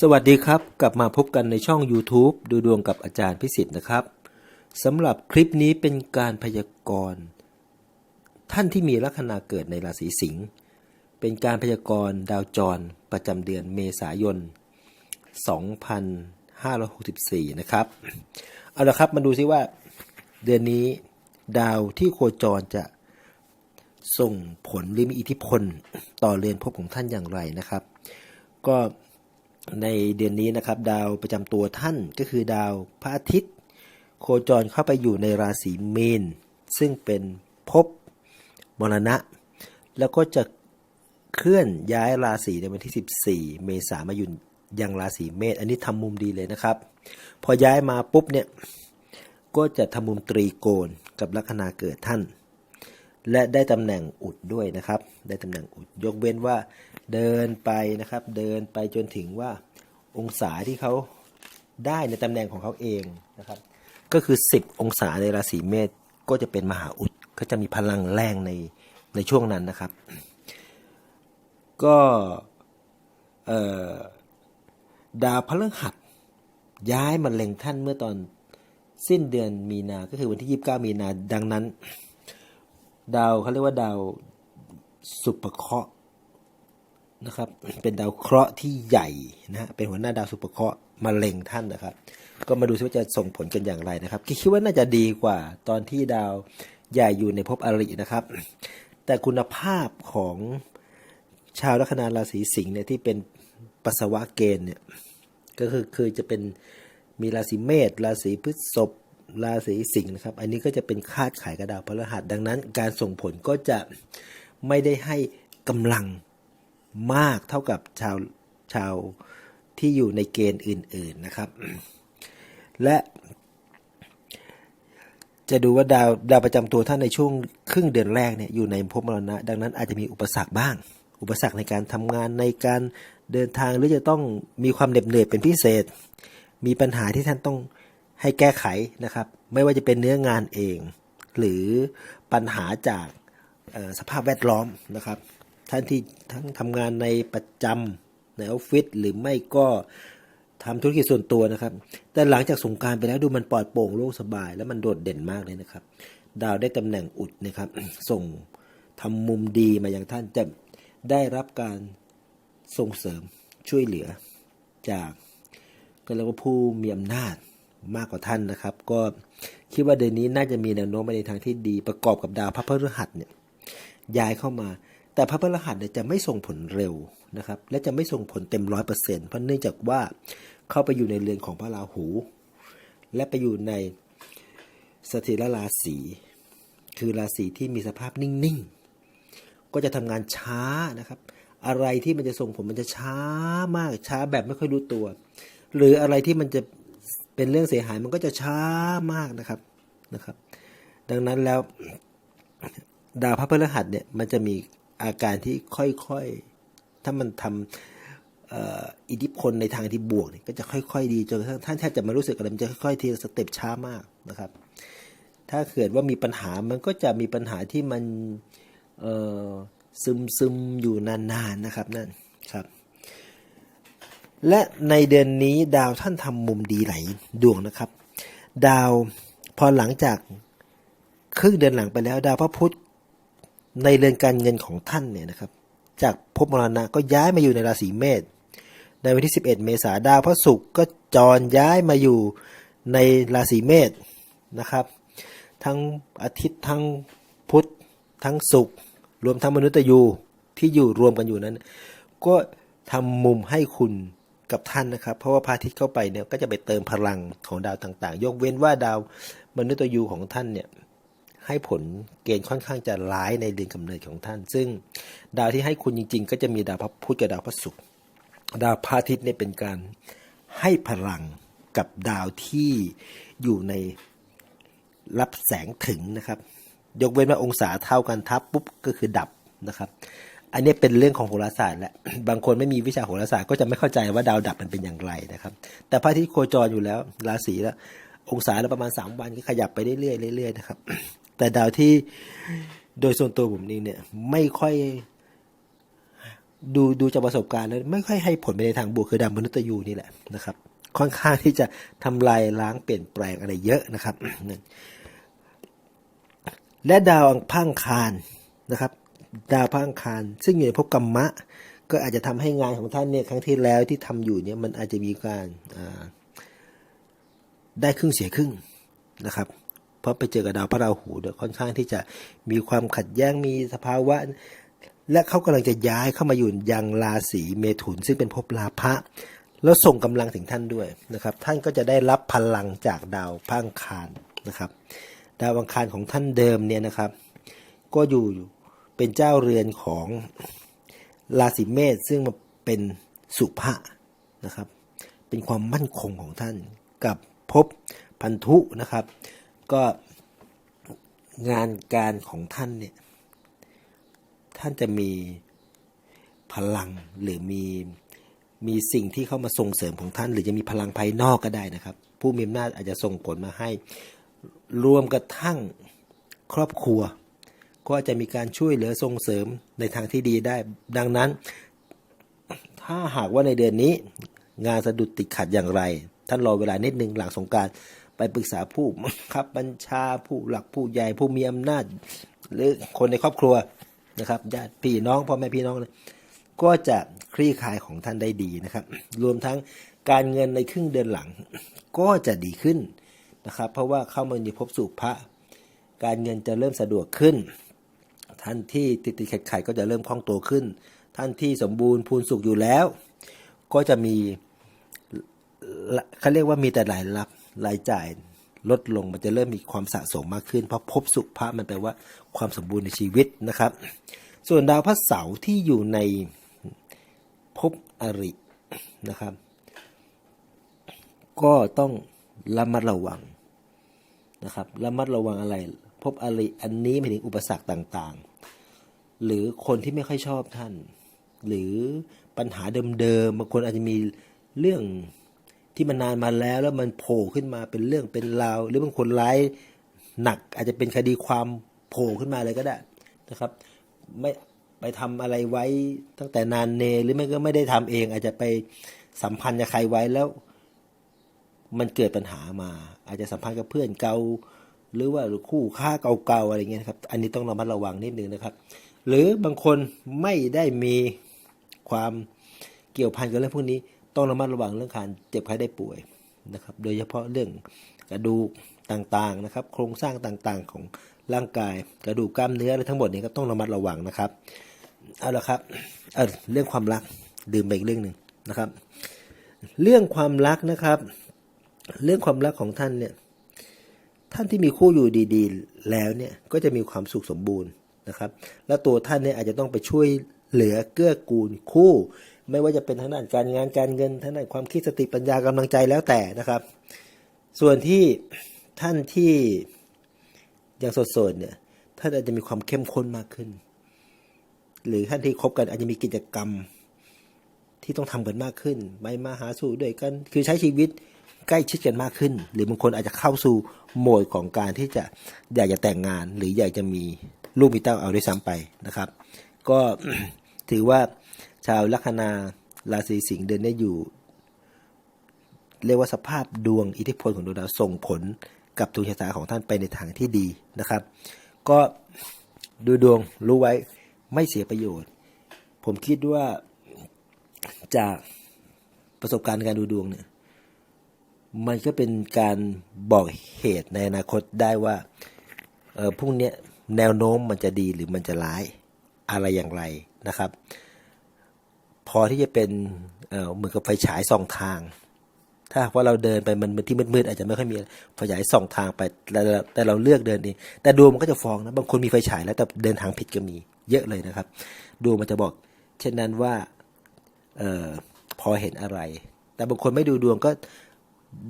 สวัสดีครับ กลับมาพบกันในช่อง YouTube ดูดวงกับอาจารย์พิสิทธิ์นะครับสำหรับคลิปนี้เป็นการพยากรณ์ท่านที่มีลัคนาเกิดในราศีสิงห์เป็นการพยากรณ์ดาวจรประจำเดือนเมษายน 2564 นะครับ เอาละครับมาดูซิว่า เดือนนี้ดาวที่โคจรจะส่งผลหรือมีอิทธิพลต่อเรือนภพของท่านอย่างไรนะครับ ก็ ในเดือนนี้นะครับ ดาวประจำตัวท่านก็คือดาวพระอาทิตย์ โคจรเข้าไปอยู่ในราศีเมนซึ่งเป็นภพมรณะ แล้วก็จะเคลื่อนย้ายราศีในวันที่ 14 เมษายนมาอยู่ยังราศีเมษอันนี้ทำมุมดีเลยนะครับ พอย้ายมาปุ๊บเนี่ยก็จะทำมุมตรีโกณกับลัคนาเกิดท่าน และได้ตำแหน่งอุดด้วยนะครับ ได้ตำแหน่งอุดยกเว้นว่า เดินไปนะครับ เดินไปจนถึงว่าองศาที่เขาได้ในตำแหน่งของเขาเองนะครับ ก็คือ 10 องศาในราศีเมษก็จะเป็นมหาอุดก็จะมีพลังแรงในในช่วงนั้นนะครับ ก็ดาวพฤหัสย้ายมาเล็งท่านเมื่อตอนสิ้นเดือนมีนา ก็คือวันที่ 29 มีนา ดังนั้น ดาวเขาเรียกว่าดาวสุปเคราะห์ นะครับ เป็นดาวเคราะห์ที่ใหญ่นะฮะเป็นหัวหน้าดาวสุปเคราะห์มาเล็งท่านนะครับ ก็มาดูซิว่าจะส่งผลกันอย่างไรนะครับคิดว่าน่าจะดีกว่าตอนที่ดาวใหญ่อยู่ในภพอรินะครับ แต่คุณภาพของชาวลัคนาราศีสิงห์เนี่ยที่เป็นปัสสาวะเกณฑ์เนี่ยก็คือคือจะเป็นมีราศีเมษราศีพฤษภราศีสิงห์นะครับ อันนี้ก็จะเป็นคาดขายกระดาวพฤหัสดังนั้น การส่งผลก็จะไม่ได้ให้กำลัง มากเท่ากับชาวชาวที่อยู่ในเกณฑ์อื่น ๆนะครับ และจะดูว่าดาวดาวประจำตัวท่านในช่วงครึ่งเดือนแรกเนี่ยอยู่ในภพมรณะ ดังนั้นอาจจะมีอุปสรรคบ้าง อุปสรรคในการทำงานในการเดินทางหรือจะต้องมีความเหน็ดเหนื่อยเป็นพิเศษ มีปัญหาที่ท่านต้องให้แก้ไขนะครับ ไม่ว่าจะเป็นเนื้องานเอง หรือปัญหาจากสภาพแวดล้อมนะครับ ท่านที่ทั้งทำงานในประจำในออฟฟิศหรือไม่ก็ทำธุรกิจส่วนตัวนะครับ แต่หลังจากสงการไปแล้วดูมันปลอดโปร่งโล่งสบาย แล้วมันโดดเด่นมากเลยนะครับ ดาวได้ตำแหน่งอุดนะครับ ส่งทำมุมดีมาอย่างท่านจะได้รับการส่งเสริมช่วยเหลือ จากก็เรียกว่าผู้มีอำนาจมากกว่าท่านนะครับ ก็คิดว่าเดือนนี้น่าจะมีแนวโน้มไปในทางที่ดีประกอบกับดาวพระพฤหัสเนี่ยย้ายเข้ามา แต่พระพฤหัสเนี่ยจะไม่ส่งผลเร็วนะครับ และจะไม่ส่งผลเต็มร้อยเปอร์เซ็นต์เพราะเนื่องจากว่าเข้าไปอยู่ในเรือนของพระราหู และไปอยู่ในสถิรราศีคือราศีที่มีสภาพนิ่งๆ ก็จะทำงานช้านะครับ อะไรที่มันจะส่งผลมันจะช้ามากช้าแบบไม่ค่อยรู้ตัว หรืออะไรที่มันจะเป็นเรื่องเสียหายมันก็จะช้ามากนะครับนะครับ ดังนั้นแล้วดาวพระพฤหัสเนี่ยมันจะมี อาการที่ค่อยๆ ถ้ามันทำอิทธิพลในทางที่บวกเนี่ยก็จะค่อยๆ ดีจนกระทั่งท่านแทบจะไมารู้สึกอะไรมันจะค่อยๆทีสเต็ปช้ามากนะครับ ถ้าเกิดว่ามีปัญหามันก็จะมีปัญหาที่มันซึมซึมๆอยู่นานๆนะครับนั่นครับและในเดือนนี้ดาวท่านทำมุมดีหลายดวงนะครับ ดาวพอหลังจากครึ่งเดือนหลังไปแล้ว ดาวพระพุธ ในเรือนการเงินของท่านเนี่ยนะครับ จากภพมรณะก็ย้ายมาอยู่ในราศีเมษในวันที่ 11 เมษาดาวพระศุกร์ก็จรย้ายมาอยู่ในราศีเมษนะครับ ทั้งอาทิตย์ทั้งพุธทั้งศุกร์รวมทั้งมนุษย์ยูที่อยู่รวมกันอยู่นั้น ก็ทำมุมให้คุณกับท่านนะครับ เพราะว่าพระอาทิตย์เข้าไปเนี่ยก็จะไปเติมพลังของดาวต่างๆ ยกเว้นว่าดาวมนุษย์ยูของท่านเนี่ย ให้ผลเกณฑ์ค่อนข้างจะร้ายในเดือนกำเนิดของท่าน ซึ่งดาวที่ให้คุณจริง ๆ ก็จะมีดาวพระพุธกับดาวพระศุกร์ดาวพระอาทิตย์เนี่ยเป็นการให้พลังกับดาวที่อยู่ในรับแสงถึงนะครับ ยกเว้นว่าองศาเท่ากันทับปุ๊บก็คือดับนะครับ อันนี้เป็นเรื่องของโหราศาสตร์แหละบางคนไม่มีวิชาโหราศาสตร์ก็จะไม่เข้าใจว่าดาวดับมันเป็นอย่างไรนะครับ แต่พระอาทิตย์โคจรอยู่แล้วราศีแล้วองศาละประมาณ 3 วันก็ขยับไปเรื่อยๆเรื่อยๆนะครับ แต่ดาวที่โดยส่วนตัวผมเองเนี่ย ไม่ค่อยดูดูจากประสบการณ์แล้วไม่ค่อยให้ผลไปในทางบวกคือดาวมนุษย์ยูนี่แหละนะครับ ค่อนข้างที่จะทำลายล้างเปลี่ยนแปลงอะไรเยอะนะครับและดาวอังพังคารนะครับ ดาวพังคารซึ่งอยู่ในภพกรรมะ ก็อาจจะทำให้งานของท่านเนี่ยครั้งที่แล้วที่ทำอยู่เนี่ยมันอาจจะมีการได้ครึ่งเสียครึ่งนะครับ เพราะไปเจอกับดาวพระราหูเดี๋ยค่อนข้างที่จะมีความขัดแย้งมีสภาวะ และเขากำลังจะย้ายเข้ามาอยู่ยังราศีเมถุน ซึ่งเป็นภพลาภะแล้วส่งกำลังถึงท่านด้วยนะครับ ท่านก็จะได้รับพลังจากดาวพังคารนะครับ ดาวอังคารของท่านเดิมเนี่ยนะครับ ก็อยู่เป็นเจ้าเรือนของราศีเมษซึ่งมาเป็นสุภะนะครับ เป็นความมั่นคงของท่านกับภพพันธุนะครับ ก็งานการของท่านเนี่ย ท่านจะมีพลังหรือมีมีสิ่งที่เข้ามาส่งเสริมของท่าน หรือจะมีพลังภายนอกก็ได้นะครับ ผู้มีอำนาจอาจจะส่งผลมาให้ รวมกระทั่งครอบครัว ก็จะมีการช่วยเหลือส่งเสริมในทางที่ดีได้ ดังนั้น ถ้าหากว่าในเดือนนี้ งานสะดุดติดขัดอย่างไร ท่านรอเวลานิดนึงหลังสงการ ไปปรึกษาผู้บังคับบัญชาผู้หลักผู้ใหญ่ผู้มีอำนาจ หรือคนในครอบครัวนะครับญาติพี่น้องพ่อแม่พี่น้องเนี่ยก็จะคลี่คลายของท่านได้ดีนะครับ รวมทั้งการเงินในครึ่งเดือนหลัง ก็จะดีขึ้นนะครับ เพราะว่าเข้ามาในภพสุภะการเงินจะเริ่มสะดวกขึ้น ท่านที่ติดติดขัดขัดก็จะเริ่มคล่องตัวขึ้น ท่านที่สมบูรณ์พูนสุขอยู่แล้ว ก็จะมีเขาเรียกว่ามีแต่รายรับ รายจ่ายลดลงมันจะเริ่มมีความสะสมมากขึ้น เพราะภพสุภะมันแปลว่าความสมบูรณ์ในชีวิตนะครับ ส่วนดาวพระเสาร์ที่อยู่ในภพอรินะครับ ก็ต้องระมัดระวังนะครับระมัดระวังอะไรภพอริอันนี้หมายถึงอุปสรรคต่างๆ หรือคนที่ไม่ค่อยชอบท่าน หรือปัญหาเดิมๆบางคนอาจจะมีเรื่อง ที่มันนานมาแล้วแล้วมันโผล่ขึ้นมาเป็นเรื่องเป็นราว หรือบางคนร้ายหนักอาจจะเป็นคดีความโผล่ขึ้นมาเลยก็ได้นะครับ ไม่ไปทำอะไรไว้ตั้งแต่นานเนหรือไม่ก็ไม่ได้ทำเอง อาจจะไปสัมพันธ์กับใครไว้แล้ว มันเกิดปัญหามา อาจจะสัมพันธ์กับเพื่อนเก่าหรือว่าคู่ค้าเก่าๆอะไรเงี้ยนะครับ อันนี้ต้องระมัดระวังนิดนึงนะครับ หรือบางคนไม่ได้มีความเกี่ยวพันกับเรื่องพวกนี้ ต้องระมัดระวังเรื่องการเจ็บไข้ได้ป่วยนะครับ โดยเฉพาะเรื่องกระดูกต่างๆนะครับ โครงสร้างต่างๆของร่างกาย กระดูกกล้ามเนื้ออะไรทั้งหมดนี้ก็ต้องระมัดระวังนะครับ เอาละครับเออเรื่องความรักดื่มไปอีกเรื่องหนึ่งนะครับ เรื่องความรักนะครับ เรื่องความรักของท่านเนี่ย ท่านที่มีคู่อยู่ดีๆ แล้วเนี่ยก็จะมีความสุขสมบูรณ์นะครับ แล้วตัวท่านเนี่ยอาจจะต้องไปช่วย เหลือเกื้อกูลคู่ ไม่ว่าจะเป็นทางด้านการงานการเงินทางด้านความคิดสติปัญญากำลังใจแล้วแต่นะครับ ส่วนที่ท่านที่ยังโสดๆเนี่ยท่านอาจจะมีความเข้มข้นมากขึ้น หรือท่านที่คบกันอาจจะมีกิจกรรมที่ต้องทำกันมากขึ้นไปมาหาสู่ด้วยกัน คือใช้ชีวิตใกล้ชิดกันมากขึ้น หรือบางคนอาจจะเข้าสู่โหมดของการที่จะอยากจะแต่งงาน หรืออยากจะมีลูกมีเต้าเอาด้วยซ้ำไปนะครับ ก็ ถือว่าชาวลัคนาราศีสิงห์เดินได้อยู่ เรียกว่าสภาพดวงอิทธิพลของดวงดาวส่งผลกับดวงชะตาของท่านไปในทางที่ดีนะครับ ก็ดูดวงรู้ไว้ไม่เสียประโยชน์ ผมคิดว่าจากประสบการณ์การดูดวงเนี่ยมันก็เป็นการบอกเหตุในอนาคตได้ว่าเออพรุ่งนี้แนวโน้มมันจะดีหรือมันจะร้ายอะไรอย่างไร นะครับ พอที่จะเป็นเหมือนกับไฟฉายส่องทาง ถ้าว่าเราเดินไปมันที่มืดๆอาจจะไม่ค่อยมีไฟฉายส่องทางไปแต่เราแต่เราเลือกเดินเองแต่ดวงมันก็จะฟ้องนะบางคนมีไฟฉายแล้วแต่เดินทางผิดก็มีเยอะเลยนะครับดวงมันจะบอก เช่นนั้นว่าเออพอเห็นอะไร แต่บางคนไม่ดูดวงก็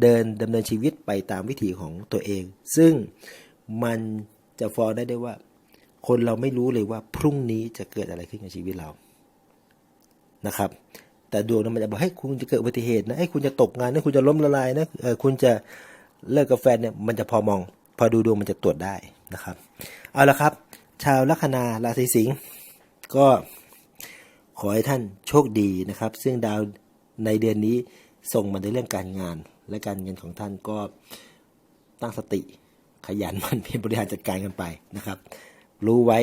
เดินดำเนินชีวิตไปตามวิถีของตัวเอง ซึ่งมันจะฟ้องได้ได้ว่า คนเราไม่รู้เลยว่าพรุ่งนี้จะเกิดอะไรขึ้นกับชีวิตเรานะครับ แต่ดวงนั้นมันจะบอกให้คุณจะเกิดอุบัติเหตุนะให้คุณจะตกงานนะคุณจะล้มละลายนะเออคุณจะเลิกกับแฟนเนี่ยมันจะพอมอง พอดูดวงมันจะตรวจได้นะครับ เอาละครับ ชาวลัคนาราศีสิงห์ก็ขอให้ท่านโชคดีนะครับ ซึ่งดาวในเดือนนี้ส่งมาในเรื่องการงาน และการเงินของท่านก็ตั้งสติขยันมันเพียรบริหารจัดการกันไปนะครับ รู้ไว้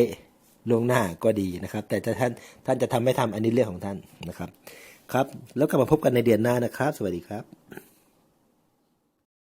ล่วงหน้าก็ดีนะครับ แต่ถ้าท่านท่านจะทำไม่ทำอันนี้เรื่องของท่านนะครับ ครับ แล้วกลับมาพบกันในเดือนหน้านะครับ สวัสดีครับ